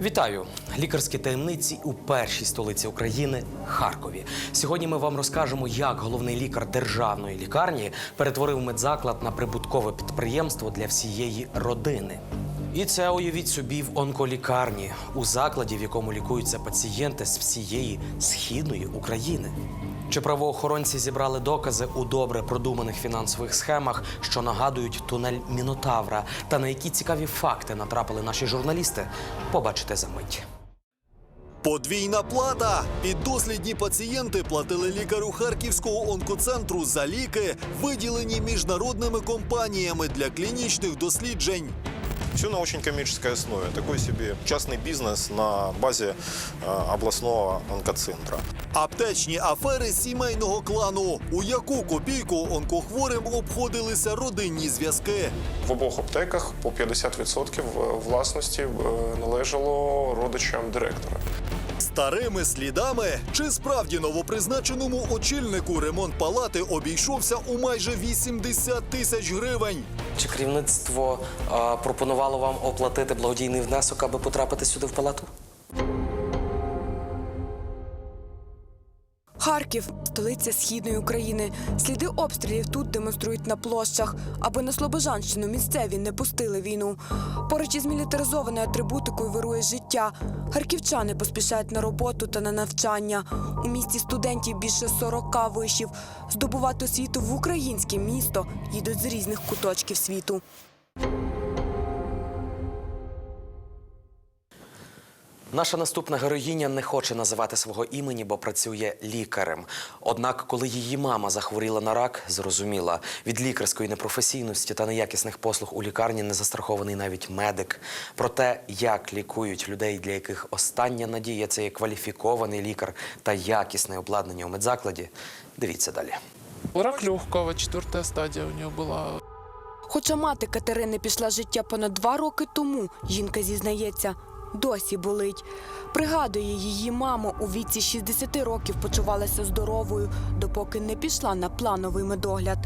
Вітаю! Лікарські таємниці у першій столиці України Харкові. Сьогодні ми вам розкажемо, як головний лікар державної лікарні перетворив медзаклад на прибуткове підприємство для всієї родини. І це уявіть собі в онколікарні у закладі, в якому лікуються пацієнти з всієї східної України. Чи правоохоронці зібрали докази у добре продуманих фінансових схемах, що нагадують тунель Мінотавра, та на які цікаві факти натрапили наші журналісти, побачите за мить. Подвійна плата. Піддослідні пацієнти платили лікарю Харківського онкоцентру за ліки, виділені міжнародними компаніями для клінічних досліджень. Все на очень коммерческой основе. Такой себе частный бизнес на базе э, областного онкоцентра. Аптечні афери сімейного клану. У яку копійку онкохворим обходилися родинні зв'язки. В обох аптеках по 50% власності е, належало родичам директора. Старими слідами чи справді новопризначеному очільнику ремонт палати обійшовся у майже 80 тисяч гривень. Чи керівництво пропонувало вам оплатити благодійний внесок, аби потрапити сюди в палату? Харків, столиця східної України. Сліди обстрілів тут демонструють на площах, аби на Слобожанщину місцеві не пустили війну. Поруч із мілітаризованою атрибутикою вирує життя. Харківчани поспішають на роботу та на навчання. У місті студентів більше 40 вишів. Здобувати освіту в українське місто їдуть з різних куточків світу. Наша наступна героїня не хоче називати свого імені, бо працює лікарем. Однак, коли її мама захворіла на рак, зрозуміла від лікарської непрофесійності та неякісних послуг у лікарні не застрахований навіть медик. Про те, як лікують людей, для яких остання надія це є кваліфікований лікар та якісне обладнання у медзакладі. Дивіться далі. Рак легкого, четвертая стадия у нее была. Хоча мати Катерини пішла з життя понад два роки тому, жінка зізнається, досі болить. Пригадує, її мама у віці 60 років почувалася здоровою, допоки не пішла на плановий медогляд.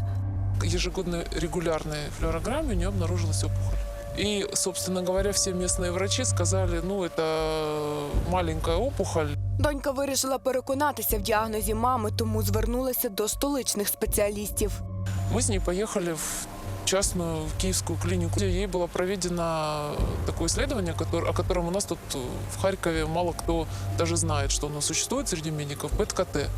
Ежегодной регулярной флюорограмме у нее обнаружилась опухоль. И, собственно говоря, все местные врачи сказали, ну, это маленькая опухоль, Донька вирішила переконатися в діагнозі мами, тому звернулася до столичних спеціалістів. Мы с ней поехали в частную в киевскую клинику, где ей было проведено такое исследование, котор- о котором у нас тут э, в Харькове мало кто даже знает, что оно существует среди медиков, ПЭТ-КТ.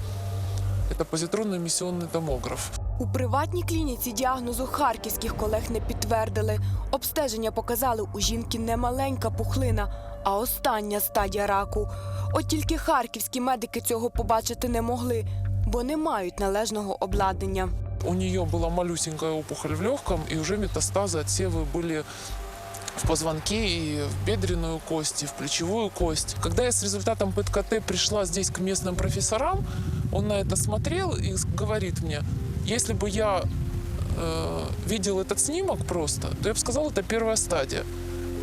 Это позитронно-эмиссионный томограф. У приватній клініці діагнозу харківських колег не підтвердили. Обстеження показали у жінки не маленька пухлина, а остання стадія раку. От тільки харківські медики цього побачити не могли, бо не мають належного обладнання. У нее была малюсенькая опухоль в легком, и уже метастазы, отсевы были в позвонке и в бедренную кость, и в плечевую кость. Когда я с результатом ПЭТ-КТ пришла здесь к местным профессорам, он на это смотрел и с- говорит мне, если бы я э, видел этот снимок просто, то я бы сказал, это первая стадия.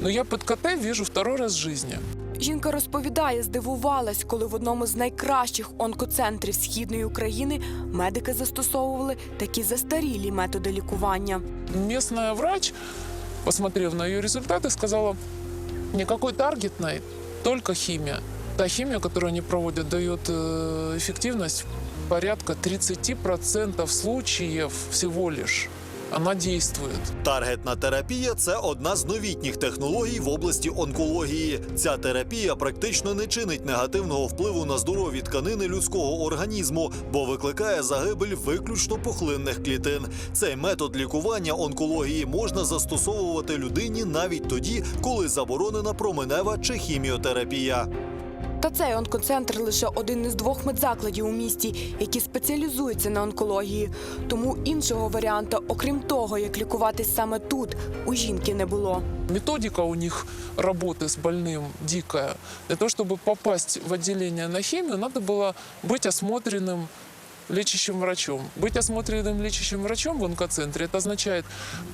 Но я ПЭТ-КТ вижу второй раз в жизни. Жінка розповідає, здивувалась, коли в одному з найкращих онкоцентрів східної України медики застосовували такі застарілі методи лікування. Местная врач, посмотрев на ее результаты, сказала, никакой таргетной, только химия. Та химия, которую они проводят, дает э, эффективность порядка 30% случаев всего лишь. Она действует. Таргетна терапія це одна з новітніх технологій в області онкології. Ця терапія практично не чинить негативного впливу на здорові тканини людського організму, бо викликає загибель виключно пухлинних клітин. Цей метод лікування онкології можна застосовувати людині навіть тоді, коли заборонена променева чи хіміотерапія. Та цей онкоцентр лише один із двох медзакладів у місті, які спеціалізуються на онкології. Тому іншого варіанта, окрім того, як лікуватись саме тут, у жінки не було. Методика у них работы с больным дикая. Для того, чтобы попасть в отделение на химию, надо было быть осмотренным лечащим врачом. Быть осмотренным лечащим врачом в онкоцентре, это означает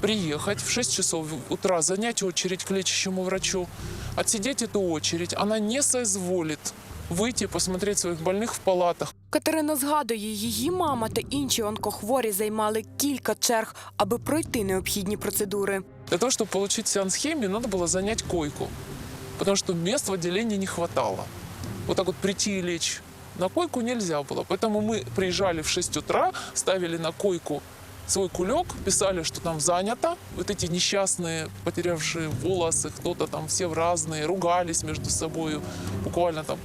приехать в 6 часов утра, занять очередь к лечащему врачу, отсидеть эту очередь. Она не соизволит выйти, посмотреть своих больных в палатах. Катерина згадує, її мама та інші онкохворі займали кілька черг, аби пройти необхідні процедури. Для того, чтобы получить сеанс химии, надо было занять койку, потому что мест в отделении не хватало. Вот так вот прийти и лечь на койку нельзя было. Поэтому мы приезжали в 6 утра, ставили на койку свой кулек, писали, что там занято. Вот эти несчастные, потерявшие волосы, кто-то там все в разные, ругались между собой, буквально там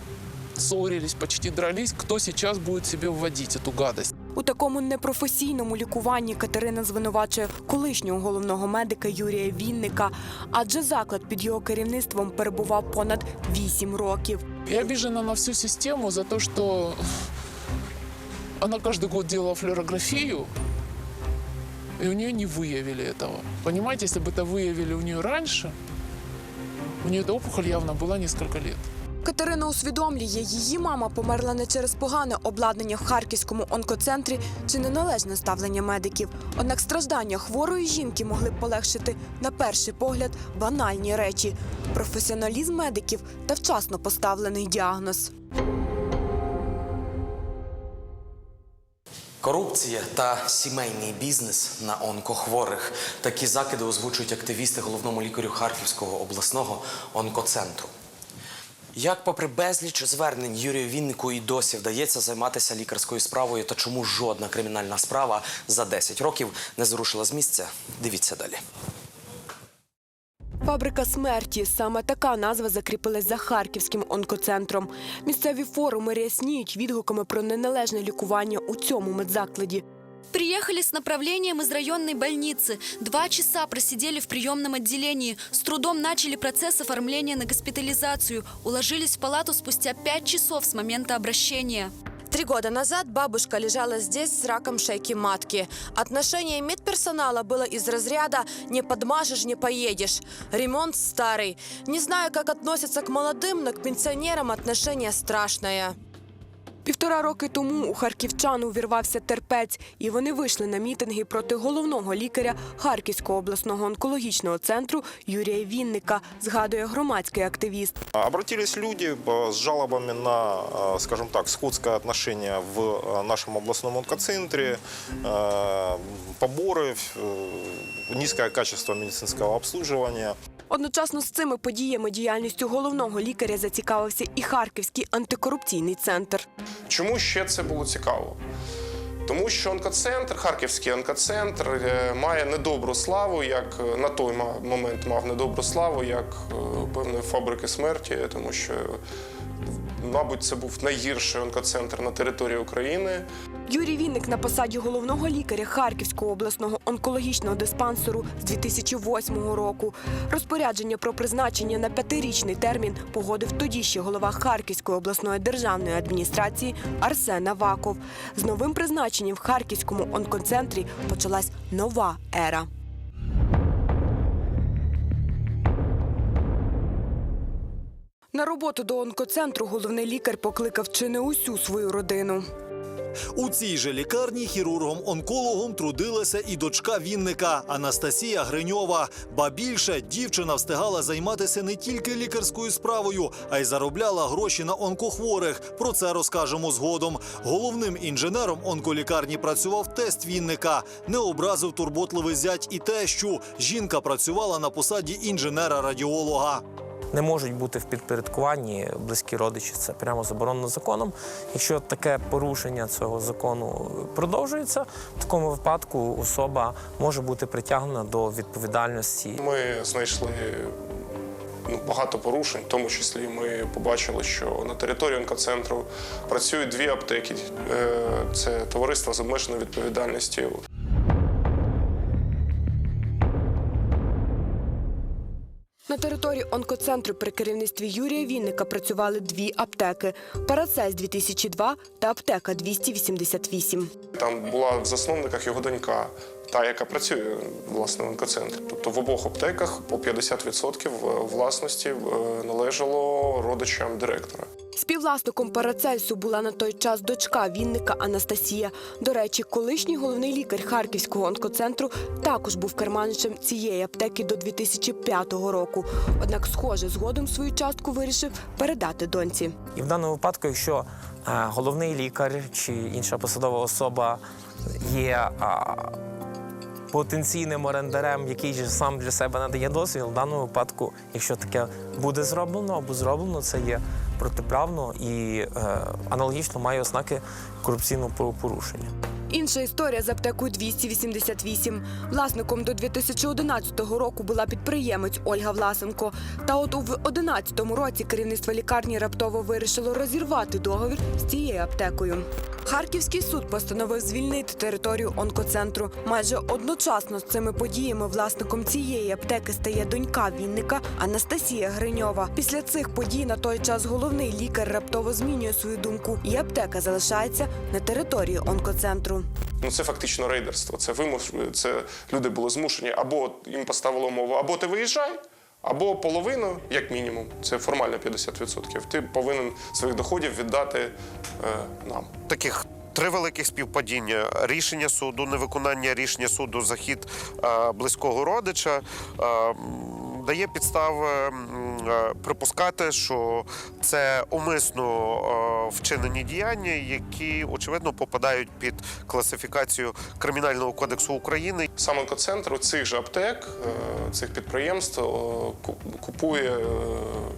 ссорились, почти дрались. Кто сейчас будет себе вводить эту гадость? У такому непрофесійному лікуванні Катерина звинувачує колишнього головного медика Юрія Вінника, адже заклад під його керівництвом перебував понад 8 років. Я обижена на всю систему за то, что она каждый год делала флюорографию, и у нее не выявили этого. Понимаете, если бы это выявили у нее раньше, у нее эта опухоль явно была несколько лет. Катерина усвідомлює, її мама померла не через погане обладнання в харківському онкоцентрі чи неналежне ставлення медиків. Однак страждання хворої жінки могли б полегшити на перший погляд банальні речі: професіоналізм медиків та вчасно поставлений діагноз. Корупція та сімейний бізнес на онкохворих. Такі закиди озвучують активісти головному лікарю Харківського обласного онкоцентру. Як, попри безліч звернень Юрію Віннику і досі вдається займатися лікарською справою, та чому жодна кримінальна справа за 10 років не зрушила з місця? Дивіться далі. Фабрика смерті саме така назва закріпилась за харківським онкоцентром. Місцеві форуми рясніють відгуками про неналежне лікування у цьому медзакладі. Приехали с направлением из районной больницы. Два часа просидели в приемном отделении. С трудом начали процесс оформления на госпитализацию. Уложились в палату спустя пять часов с момента обращения. Три года назад бабушка лежала здесь с раком шейки матки. Отношение медперсонала было из разряда «не подмажешь, не поедешь». Ремонт старый. Не знаю, как относятся к молодым, но к пенсионерам отношение страшное. Півтора роки тому у харківчан увірвався терпець, і вони вийшли на мітинги проти головного лікаря Харківського обласного онкологічного центру Юрія Вінника, згадує громадський активіст. Обратились люди э, с жалобами на, э, скажем так, скотское отношение в э, нашем областном онкоцентре, э, поборы, э, низкое качество медицинского обслуживания. Одночасно з цими подіями діяльністю головного лікаря зацікавився і Харківський антикорупційний центр. Чому ще це було цікаво? Тому що онкоцентр, харківський онкоцентр, е, має недобру славу, як е, на той момент мав недобру славу, як е, певної фабрики смерті, тому що, мабуть, це був найгірший онкоцентр на території України. Юрій Вінник на посаді головного лікаря Харківського обласного онкологічного диспансеру з 2008 року. Розпорядження про призначення на п'ятирічний термін погодив тоді ще голова Харківської обласної державної адміністрації Арсен Аваков. З новим призначенням в Харківському онкоцентрі почалась нова ера. На роботу до онкоцентру головний лікар покликав чи не усю свою родину. У цій же лікарні хірургом-онкологом трудилася і дочка Вінника Анастасія Гриньова. Ба більше дівчина встигала займатися не тільки лікарською справою, а й заробляла гроші на онкохворих. Про це розкажемо згодом. Головним інженером онколікарні працював тест Вінника. Не образив турботливий зять і те, що жінка працювала на посаді інженера-радіолога. Не можуть бути в підпорядкуванні близькі родичі. Це прямо заборонено законом. Якщо таке порушення цього закону продовжується, в такому випадку особа може бути притягнена до відповідальності. Ми знайшли ну, багато порушень, в тому числі ми побачили, що на території онкоцентру працюють дві аптеки. Е, Це товариство з обмеженою відповідальністю. Території онкоцентру при керівництві Юрія Вінника працювали дві аптеки: Парацельс 2002 та аптека 288. Там була в засновниках його донька, та, яка працює власне в онкоцентрі. Тобто в обох аптеках по 50% власності е, належало родичам директора. Співвласником Парацельсу була на той час дочка Вінника Анастасія. До речі, колишній головний лікар Харківського онкоцентру також був керманичем цієї аптеки до 2005 року. Однак, схоже, згодом свою частку вирішив передати доньці. І в даному випадку, якщо е, головний лікар чи інша посадова особа є потенційним орендарем, який же сам для себе надає дозвіл, в даному випадку, якщо таке буде зроблено або зроблено, це є протиправно і е, аналогічно має ознаки корупційного правопорушення. Інша історія з аптекою 288. Власником до 2011 року була підприємець Ольга Власенко. Та от у 2011 році керівництво лікарні раптово вирішило розірвати договір з цією аптекою. Харківський суд постановив звільнити територію онкоцентру. Майже одночасно з цими подіями власником цієї аптеки стає донька Вінника Анастасія Гриньова. Після цих подій на той час головний лікар раптово змінює свою думку, і аптека залишається на території онкоцентру. Ну це фактично рейдерство. Це вимуш... це люди були змушені або їм поставили умову, або ти виїжджай, або половину, як мінімум. Це формально 50%. Ти повинен своїх доходів віддати е, нам. таких три великих співпадіння: рішення суду, невиконання рішення суду, захід е, близького родича. е, Дає підстави е, припускати, що це умисно е, вчинені діяння, які очевидно попадають під класифікацію Кримінального кодексу України. Сам онкоцентр у цих же аптек, е, цих підприємств е, купує е,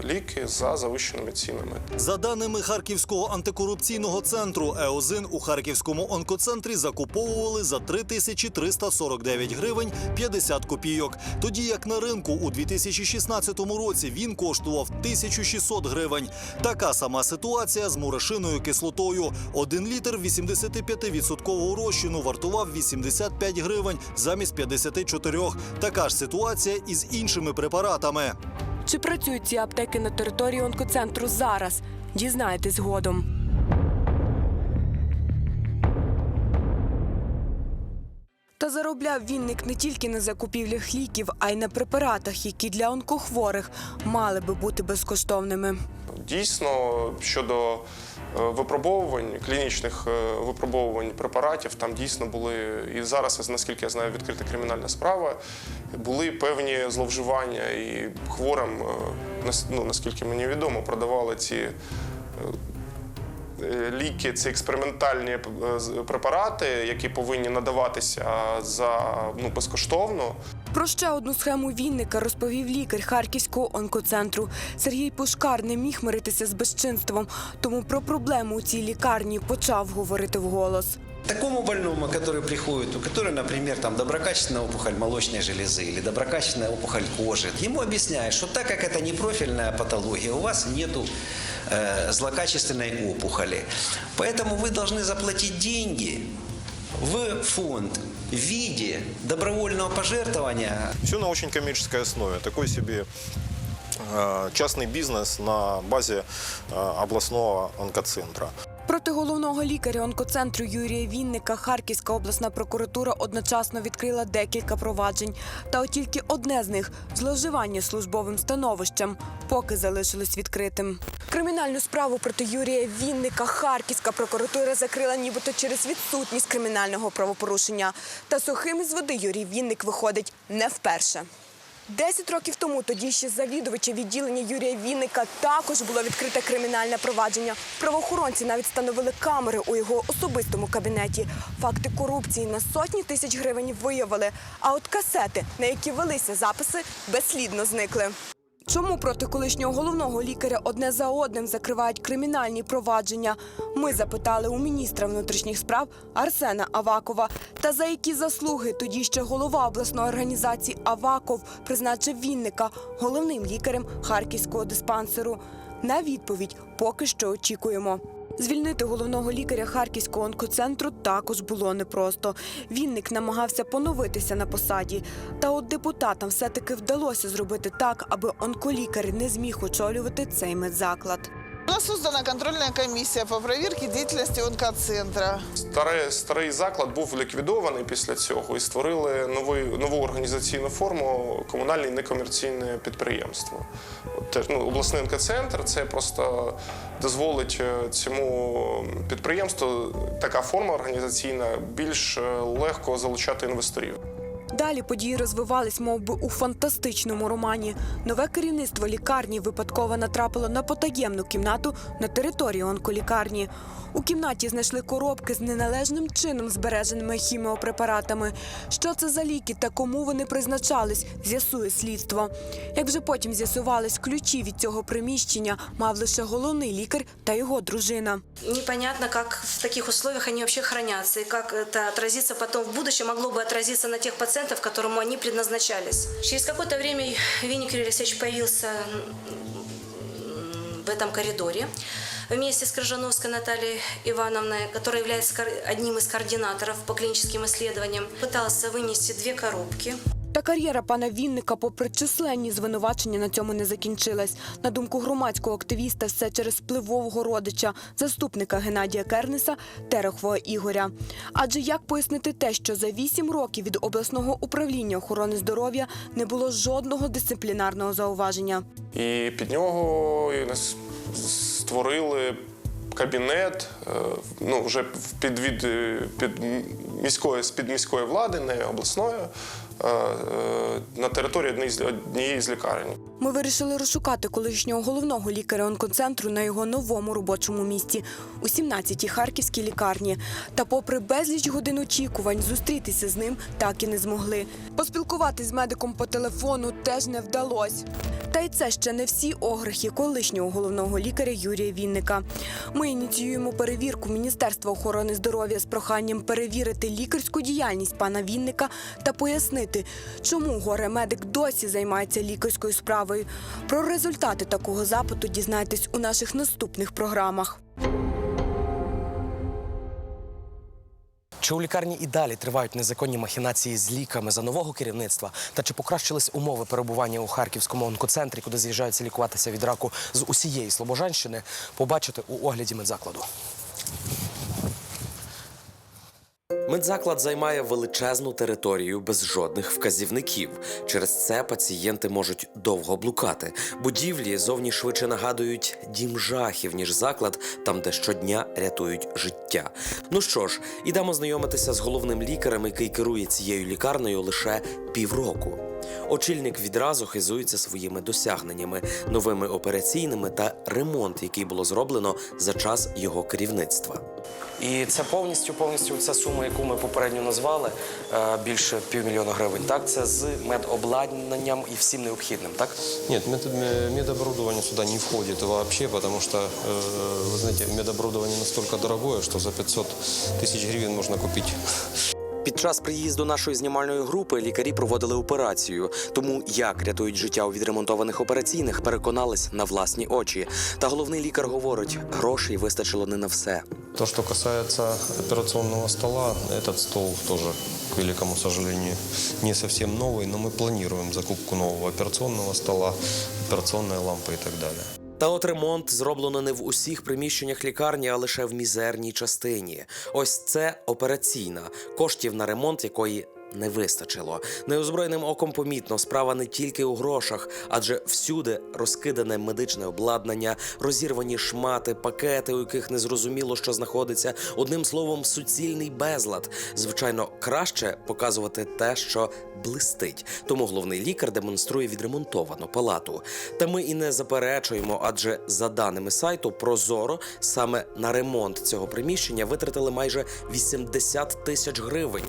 ліки за завищеними цінами. За даними Харківського антикорупційного центру, еозин у Харківському онкоцентрі закуповували за 3349 гривень 50 копійок. Тоді як на ринку у 2016 році він коштував 1600 гривень. Така сама ситуація з мурашиною кислотою. Один літр 85% розчину вартував 85 гривень замість 54. Така ж ситуація із іншими препаратами. Чи працюють ці аптеки на території онкоцентру зараз? Дізнаєтесь згодом. Та заробляв Вінник не тільки на закупівлях ліків, а й на препаратах, які для онкохворих мали би бути безкоштовними. Дійсно, щодо е, випробовувань, клінічних е, випробовувань препаратів, там дійсно були і зараз, наскільки я знаю, відкрита кримінальна справа. Були певні зловживання, і хворим, е, ну, наскільки мені відомо, продавали ці. е, е, Ліки це експериментальні е, з- препарати, які повинні надаватися за ну безкоштовно. Про ще одну схему Вінника розповів лікар Харківського онкоцентру. Сергій Пушкар не міг миритися з безчинством, тому про проблему у цій лікарні почав говорити вголос. Такому больному, который приходит, у которого, например, там доброкачественная опухоль молочной железы или доброкачественная опухоль кожи, ему объясняют, что так как это не профильная патология, у вас нету э, злокачественной опухоли. Поэтому вы должны заплатить деньги в фонд в виде добровольного пожертвования Все на очень коммерческой основе. Такой себе э, частный бизнес на базе э, областного онкоцентра. Проти головного лікаря онкоцентру Юрія Вінника Харківська обласна прокуратура одночасно відкрила декілька проваджень. Та от тільки одне з них зловживання службовим становищем, поки залишилось відкритим. Кримінальну справу проти Юрія Вінника Харківська прокуратура закрила нібито через відсутність кримінального правопорушення. Та сухим із води Юрій Вінник виходить не вперше. Десять років тому тоді ще завідувача відділення Юрія Вінника також було відкрите кримінальне провадження. Правоохоронці навіть встановили камери у його особистому кабінеті. Факти корупції на сотні тисяч гривень виявили. А от касети, на які велися записи, безслідно зникли. Чому проти колишнього головного лікаря одне за одним закривають кримінальні провадження? Ми запитали у міністра внутрішніх справ Арсена Авакова. Та за які заслуги тоді ще голова обласної організації Аваков призначив Вінника головним лікарем харківського диспансеру. На відповідь поки що очікуємо. Звільнити головного лікаря Харківського онкоцентру також було непросто. Вінник намагався поновитися на посаді. Та от депутатам все-таки вдалося зробити так, аби онколікар не зміг очолювати цей медзаклад. Была создана контрольная комиссия по проверке деятельности онкоцентра. Старий, старий заклад був ліквідований після цього і створили новий, нову організаційну форму комунальне некомерційне підприємство. От ну, обласний онкоцентр це просто дозволить е, цьому підприємству така форма організаційна більш е, легко залучати інвесторів. Далі події розвивались, мов би, у фантастичному романі. Нове керівництво лікарні випадково натрапило на потаємну кімнату на території онколікарні. У кімнаті знайшли коробки з неналежним чином збереженими хіміопрепаратами. Що це за ліки та кому вони призначались, з'ясує слідство. Як вже потім з'ясувалось, ключі від цього приміщення мав лише головний лікар та його дружина. Непонятно, как в таких условиях они вообще хранятся и как это отразится потом в будущем, могло бы отразиться на тех пациентов, которому они предназначались. Через какое-то время Винник Юрий Алексеевич появился м, в этом коридоре вместе с Крыжановской Натальей Ивановной, которая является кор- одним из координаторов по клиническим исследованиям, пытался вынести две коробки. Та кар'єра пана Вінника, попри численні звинувачення, на цьому не закінчилась. На думку громадського активіста, все через впливового родича, заступника Геннадія Кернеса, Терехова Ігоря. Адже як пояснити те, що за вісім років від обласного управління охорони здоров'я не було жодного дисциплінарного зауваження? І під нього створили кабінет, е, ну вже в підвід е, під міської з під міської влади, не обласної, на території однієї з лікарень. Ми вирішили розшукати колишнього головного лікаря онкоцентру на його новому робочому місці у 17-й харківській лікарні. Та, попри безліч годин очікувань, зустрітися з ним так і не змогли. Поспілкуватись з медиком по телефону теж не вдалося. Та й це ще не всі огрехи колишнього головного лікаря Юрія Вінника. Ми ініціюємо перевірку Міністерства охорони здоров'я з проханням перевірити лікарську діяльність пана Вінника та пояснити, чому горе медик досі займається лікарською справою. Про результати такого запиту дізнайтесь у наших наступних програмах. Чи у лікарні і далі тривають незаконні махінації з ліками за нового керівництва? Та чи покращились умови перебування у харківському онкоцентрі, куди з'їжджаються лікуватися від раку з усієї Слобожанщини? Побачите у огляді медзакладу. Медзаклад займає величезну територію без жодних вказівників. Через це пацієнти можуть довго блукати. Будівлі зовні швидше нагадують дім жахів, ніж заклад, там, де щодня рятують життя. Ну що ж, ідемо знайомитися з головним лікарем, який керує цією лікарнею лише півроку. Очільник відразу хизується своїми досягненнями, новими операційними та ремонт, який було зроблено за час його керівництва. І це повністю повністю ця сума, яку ми попередньо назвали, е, більше півмільйона гривень. Так, це з медобладнанням і всім необхідним, так? Нет, мед- ме- медоборудование сюда не входит вообще, потому что, э, вы знаете, медоборудование настолько дорогое, что за 500 тысяч гривен можно купить Під час приїзду нашої знімальної групи лікарі проводили операцію. Тому як рятують життя у відремонтованих операційних, переконались на власні очі. Та головний лікар говорить, грошей вистачило не на все. То, что касается операционного стола, этот стол тоже, к великому сожалению, не совсем новый, но мы планируем закупку нового операционного стола, операционной лампы и так далее. Та от ремонт зроблено не в усіх приміщеннях лікарні, а лише в мізерній частині. Ось це операційна, коштів на ремонт якої. Не вистачило неозброєним оком помітно. Справа не тільки у грошах, адже всюди розкидане медичне обладнання, розірвані шмати, пакети, у яких не зрозуміло, що знаходиться. Одним словом, суцільний безлад. Звичайно, краще показувати те, що блистить. Тому головний лікар демонструє відремонтовану палату. Та ми і не заперечуємо, адже за даними сайту Прозоро саме на ремонт цього приміщення витратили майже 80 тисяч гривень.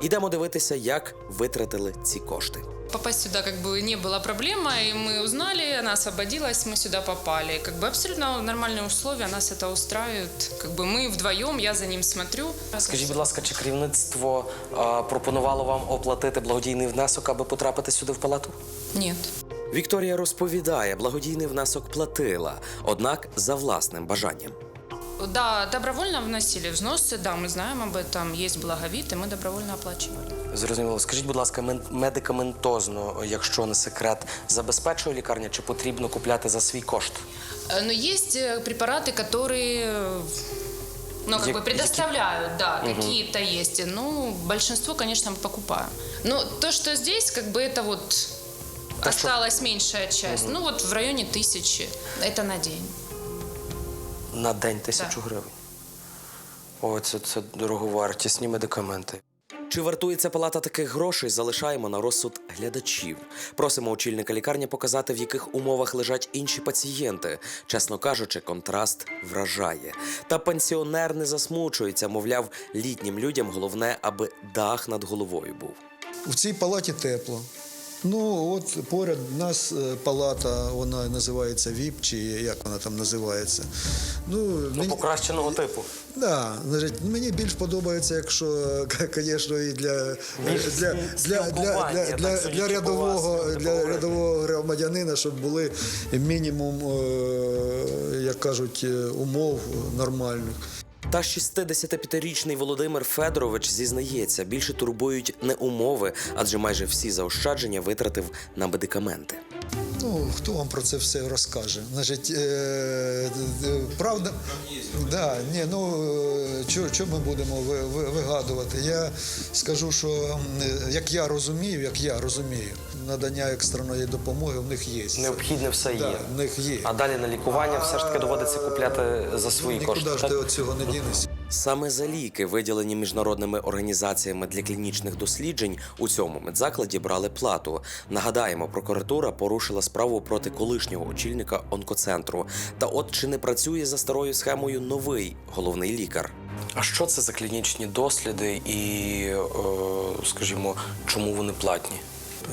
Ідемо дивитися, як витратили ці кошти. Попасть сюда как бы не было проблемой, и мы узнали, она освободилась, мы сюда попали. Как бы абсолютно нормальные условия, нас это устраивает. Как бы мы вдвоем, я за ним смотрю. Скажіть, будь ласка, чи керівництво а, пропонувало вам оплатити благодійний внесок, аби потрапити сюди в палату? Нет. Вікторія розповідає, благодійний внесок платила, однак за власним бажанням. Да, добровольно вносили взносы, да, мы знаем об этом, есть благовид, и мы добровольно оплачивали. Зрозуміло. Скажіть, будь ласка, мен- медикаментозно, якщо не секрет, забезпечує лікарня чи потрібно купляти за свій кошт? Э, Но есть э, препараты, которые э, ну, как Як- бы предоставляют, да, Мгм. какие-то есть. Ну, большинство, конечно, мы покупаем. Но то, что здесь, как бы это вот Так что- осталась меньшая часть. Мгм. Ну, вот в районе тысячи. Это на день. На день тисячу гривень. О, це, це дороговартісні медикаменти. Чи вартується палата таких грошей, залишаємо на розсуд глядачів. Просимо очільника лікарні показати, в яких умовах лежать інші пацієнти. Чесно кажучи, контраст вражає. Та пенсіонер не засмучується, мовляв, літнім людям головне, аби дах над головою був. В цій палаті тепло. Ну, от поряд у нас е, палата, вона називається ВІП, чи як вона там називається. Ну, мені, Покращеного типу. да, мені більш подобається, якщо, звісно, і для, для, для, для, для, для, судячи для, по рядового, для рядового громадянина, щоб були мінімум, е, як кажуть, е, умов нормальних. Та 65-річний Володимир Федорович зізнається, більше турбують не умови, адже майже всі заощадження витратив на медикаменти. Ну, хто вам про це все розкаже? Значить, е, д- правда, да, ні, ну що, що ми будемо ви- ви- вигадувати? Я скажу, що як я розумію, як я розумію, надання екстреної допомоги в них є. Необхідне все Да, є. в них є. А далі на лікування все ж таки доводиться купляти за свої Нікуди кошти. ж ти від цього не дінешся. Саме за ліки, виділені міжнародними організаціями для клінічних досліджень, у цьому медзакладі брали плату. Нагадаємо, прокуратура порушила справу проти колишнього очільника онкоцентру. Та от чи не працює за старою схемою новий головний лікар? А що це за клінічні досліди і, е, скажімо, чому вони платні?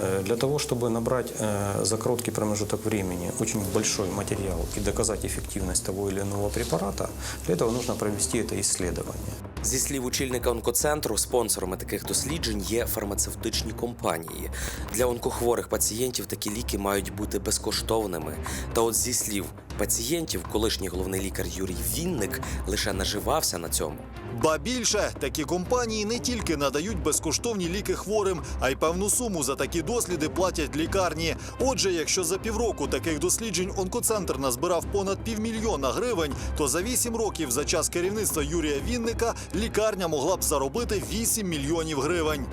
Э, Для того, чтобы набрать э, за короткий промежуток времени очень большой материал и доказать эффективность того или иного препарата, для этого нужно провести это исследование. Зі слів очільника онкоцентру, спонсорами таких досліджень є фармацевтичні компанії. Для онкохворих пацієнтів такі ліки мають бути безкоштовними. Та от зі слів пацієнтів, колишній головний лікар Юрій Вінник лише наживався на цьому. Ба більше такі компанії не тільки надають безкоштовні ліки хворим, а й певну суму за такі досліди платять лікарні. Отже, якщо за півроку таких досліджень онкоцентр назбирав понад півмільйона гривень, то за вісім років за час керівництва Юрія Вінника лікарня могла б заробити 8 мільйонів гривень.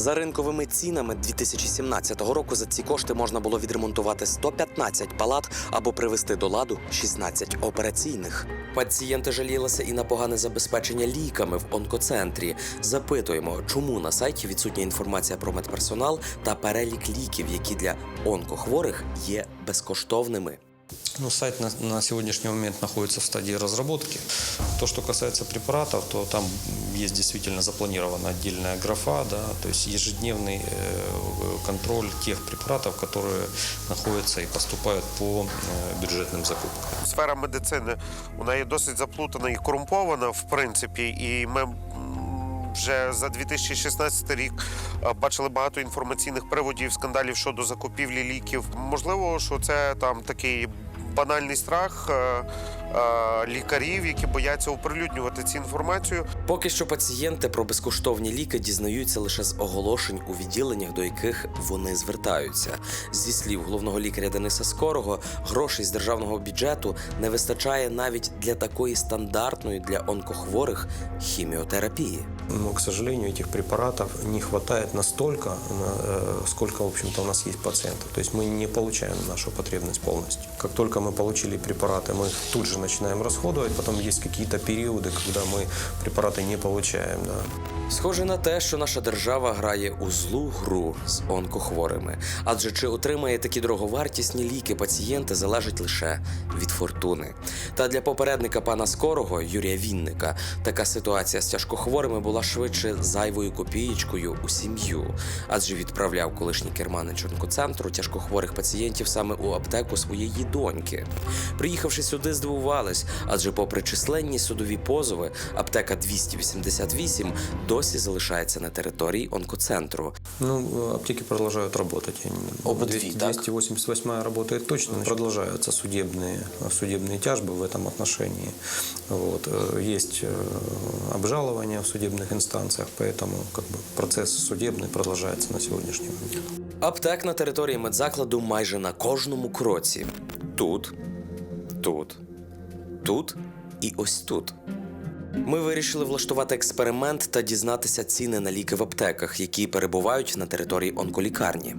За ринковими цінами 2017 року за ці кошти можна було відремонтувати 115 палат або привести до ладу 16 операційних. Пацієнти жалілися і на погане забезпечення ліками в онкоцентрі. Запитуємо, чому на сайті відсутня інформація про медперсонал та перелік ліків, які для онкохворих є безкоштовними. Ну, сайт на, на сегодняшний момент находится в стадии разработки. То, что касается препаратов, то там есть действительно запланирована отдельная графа, да, то есть ежедневный э, контроль тех препаратов, которые находятся и поступают по э, бюджетным закупкам. Сфера медицини вона є досить заплутана і корумпована, в принципі, і ми. вже за 2016 рік е, бачили багато інформаційних приводів, скандалів щодо закупівлі ліків. Можливо, що це там такий банальний страх е, лікарів, які бояться оприлюднювати цю інформацію. Поки що пацієнти про безкоштовні ліки дізнаються лише з оголошень у відділеннях, до яких вони звертаються. Зі слів головного лікаря Дениса Скорого, грошей з державного бюджету не вистачає навіть для такої стандартної для онкохворих хіміотерапії. Но, к сожалению, этих препаратов не хватает настолько, на- э, сколько, в общем-то, у нас есть пациентов. То есть мы не получаем нашу потребность полностью. Как только мы получили препараты, мы их тут же начинаем расходовать. Потом есть какие-то периоды, когда мы препараты не получаем. Да. Схоже на те, що наша держава грає у злу гру з онкохворими. Адже чи отримає такі дороговартісні ліки пацієнти залежить лише від фортуни. Та для попередника пана Скорого Юрія Вінника така ситуація з тяжкохворими була швидше зайвою копієчкою у сім'ю, адже відправляв колишній керманич онкоцентру тяжкохворих пацієнтів саме у аптеку своєї доньки. Приїхавши сюди, здивував здивувались, адже, попри численні судові позови, аптека 288 досі залишається на території онкоцентру. Ну, э, аптеки продолжают работать. Они- Обе-две, 200 так? 288 работает точно, но продолжаются судебные, судебные тяжбы в этом отношении. Вот. Э, Есть э, обжалование в судебных инстанциях, поэтому как бы, процесс судебный продолжается на сегодняшний момент. Аптек на території медзакладу майже на кожному кроці. Тут, тут, тут і ось тут. Ми вирішили влаштувати експеримент та дізнатися ціни на ліки в аптеках, які перебувають на території онколікарні.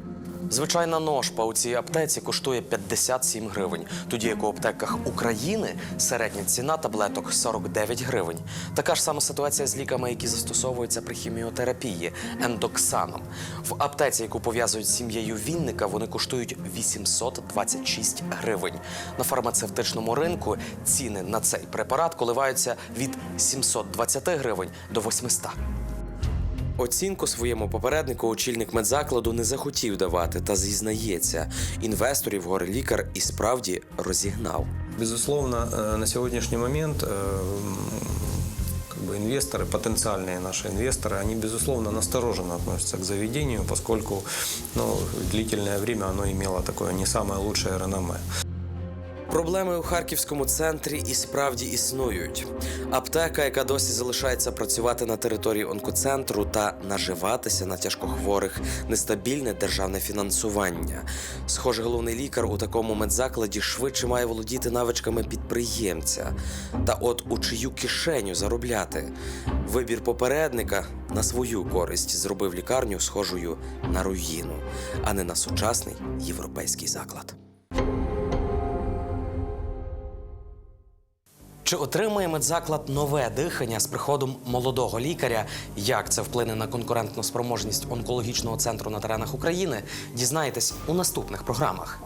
Звичайна ножпа у цій аптеці коштує 57 гривень, тоді як у аптеках України середня ціна таблеток 49 гривень. Така ж сама ситуація з ліками, які застосовуються при хіміотерапії ендоксаном. В аптеці, яку пов'язують з сім'єю Вінника, вони коштують 826 гривень. На фармацевтичному ринку ціни на цей препарат коливаються від 720 гривень до 800. Оцінку своєму попереднику очільник медзакладу не захотів давати та зізнається, інвесторів горе лікар і справді розігнав. Безусловно, э, на сегодняшний момент э, м, как бы инвесторы, потенциальные наши инвесторы, они, безусловно, настороженно относятся к заведению, поскольку ну, длительное время оно имело такое не самое лучшее реноме. Проблеми у харківському центрі і справді існують. Аптека, яка досі залишається працювати на території онкоцентру та наживатися на тяжкохворих, нестабільне державне фінансування. Схоже, головний лікар у такому медзакладі швидше має володіти навичками підприємця. Та от у чию кишеню заробляти. Вибір попередника на свою користь зробив лікарню схожою на руїну, а не на сучасний європейський заклад. Чи отримає медзаклад нове дихання з приходом молодого лікаря? Як це вплине на конкурентну спроможність онкологічного центру на теренах України? Дізнаєтесь у наступних програмах.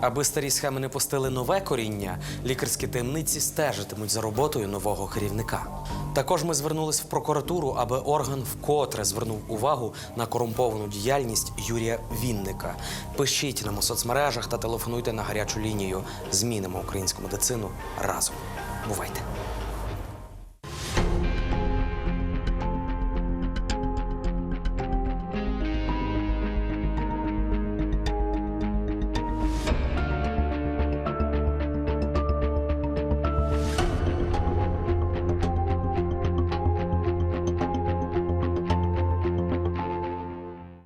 Аби старі схеми не пустили нове коріння, лікарські таємниці стежитимуть за роботою нового керівника. Також ми звернулись в прокуратуру, аби орган вкотре звернув увагу на корумповану діяльність Юрія Вінника. Пишіть нам у соцмережах та телефонуйте на гарячу лінію. Змінимо українську медицину разом. Бувайте!